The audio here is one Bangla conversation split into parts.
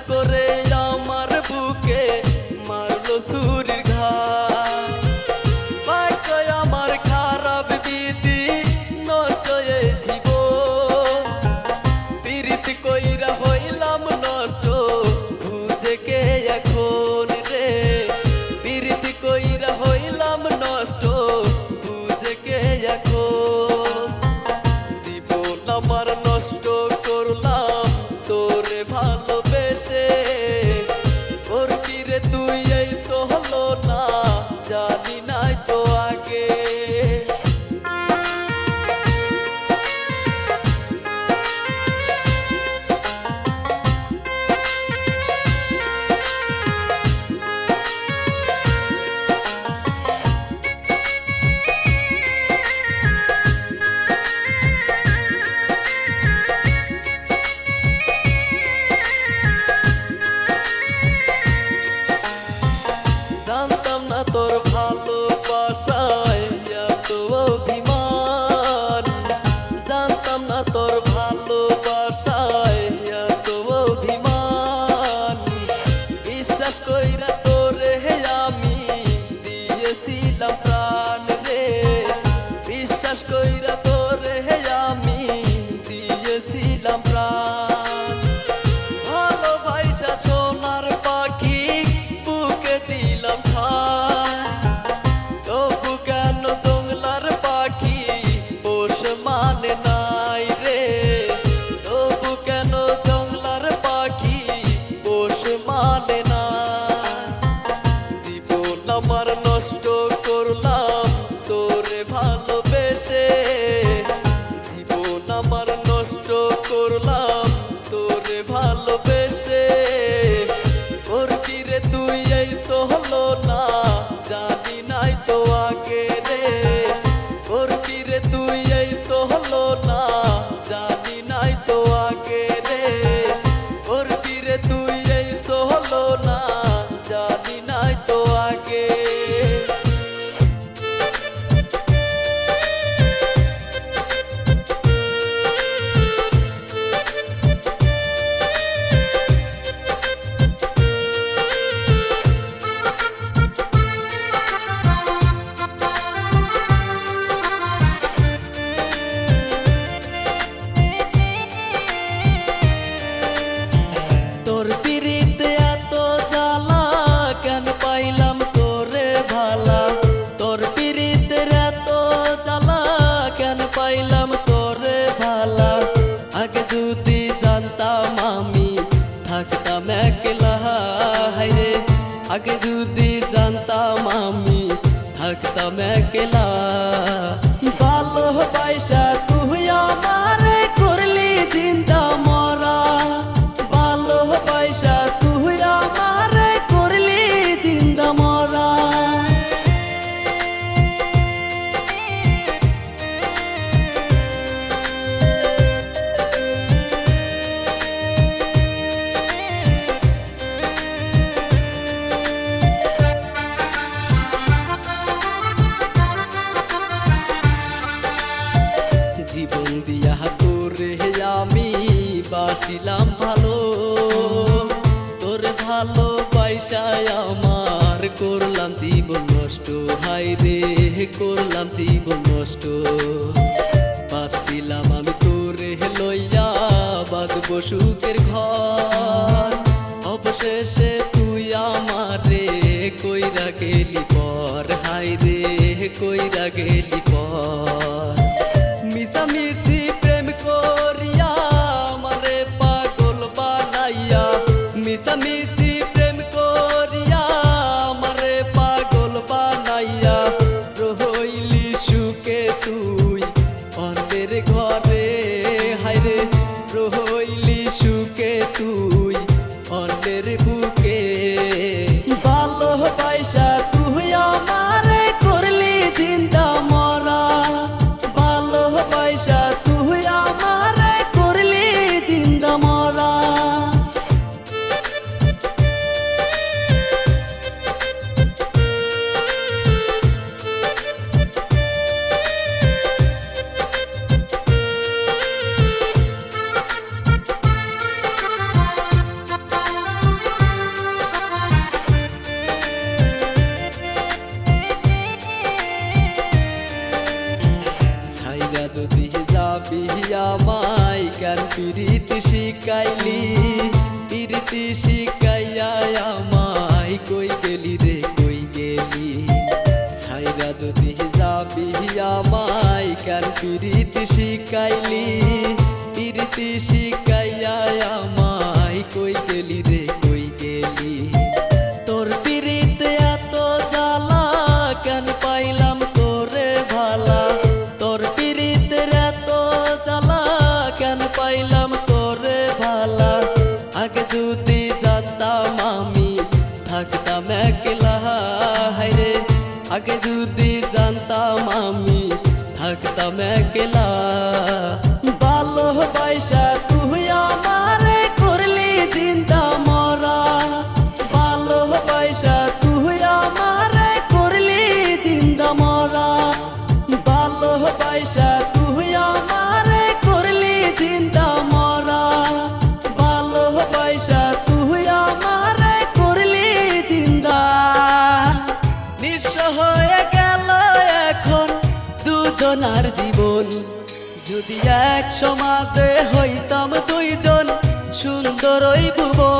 করে আমার বুকে মারলো সুরির ঘা আমার খারাপ দিদি নষ্ট জীব তিরিত কইরা হইলাম নষ্ট বুঝেকে এখন রে? তিরিত কইরা হইলাম নষ্ট না आगे जुदी जानता मामी थकता मैं अकेला। করলাম জীবন নষ্ট হাই রে, করলাম জীবন নষ্ট। পাচ্ছিলাম আমি তোরে লইয়া বাদ বসুকের ঘর। অবশেষে তুই আমারে কইরা গেলি পর। হাই রে, কইরা গেলি পর। যদি যাবি আমায়, কেন প্রীতি শিখাইলি? প্রীতি শিখাইয়া আমায় কই গেলি রে, কই গেলি? তোর পিড়িতে এত জ্বালা, কেন পাইলাম তোরে ভালা? তোর পিড়িতে এত জ্বালা, কেন পাইলাম তোরে ভালা? আগে যদি এক সমাজে হইতাম দুইজন সুন্দর ওই ভুবন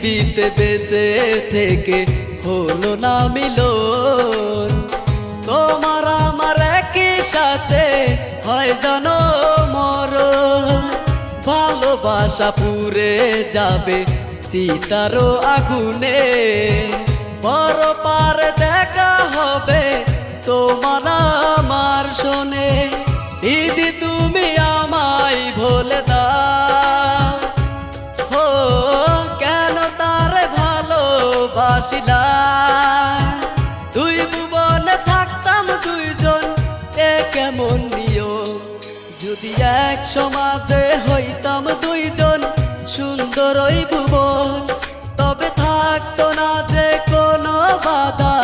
পৃথিবীতে বেঁচে থেকে হলো না মিলন। তোমার আমার একই সাথে হয় জানো মর ভালোবাসা পুরে যাবে সীতারও আগুনে। বড় পার দেখা হবে তোমার আমার শোনে। দিদি তুমি আমায় ভোলে দাও। ভালোবাসিলা দুই ভুবনে থাকতাম দুইজন, এ কেমন নিয়ম? যদি এক সমাজে হইতাম দুইজন, সুন্দর ওই ভুবন। তবে থাকতো না যে কোনো বাধা,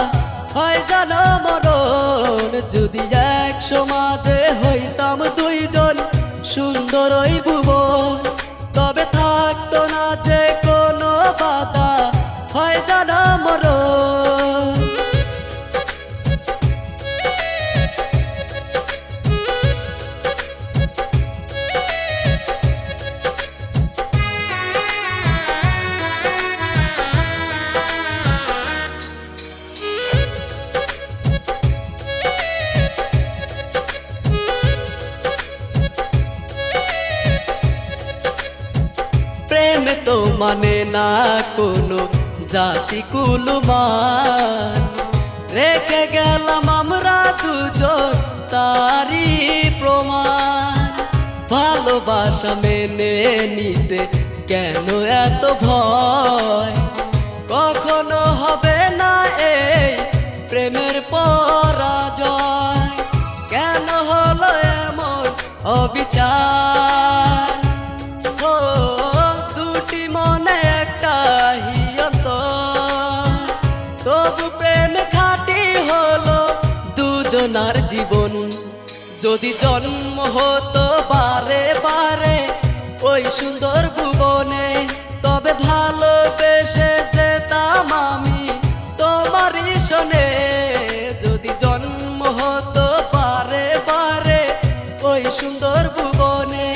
হয় জানো মরণ। যদি এক সমাজে হইতাম দুইজন, সুন্দর ওই ভুবন। তো মানে না কোনো জাতি কুলমান। রেখে গেলাম আমরা দুজন তারি প্রমাণ। ভালোবাসা মেনে নিতে কেন এত ভয়? কখনো হবে না এই প্রেমের পরাজয়। কেন হলো এমন অবিচার? দুজনার জীবন। যদি জন্ম হতো বারে বারে ওই সুন্দর ভুবনে, তবে ভালোবেসে যেতাম আমি তোমারই শোনে যদি জন্ম হতো বারে বারে ওই সুন্দর ভুবনে,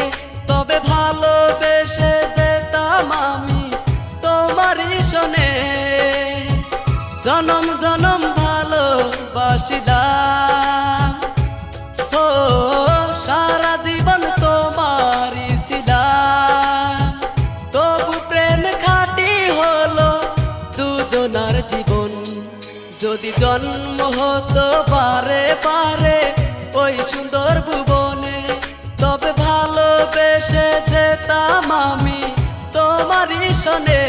তবে ভালোবেসে যেতাম আমি তোমারই শোনে জনম জনম ভালোবাসিলাম জন্ম হতো বারে বারে ওই সুন্দর ভুবনে। তবে ভালোবেসে যেতাম আমি তোমারই শোনে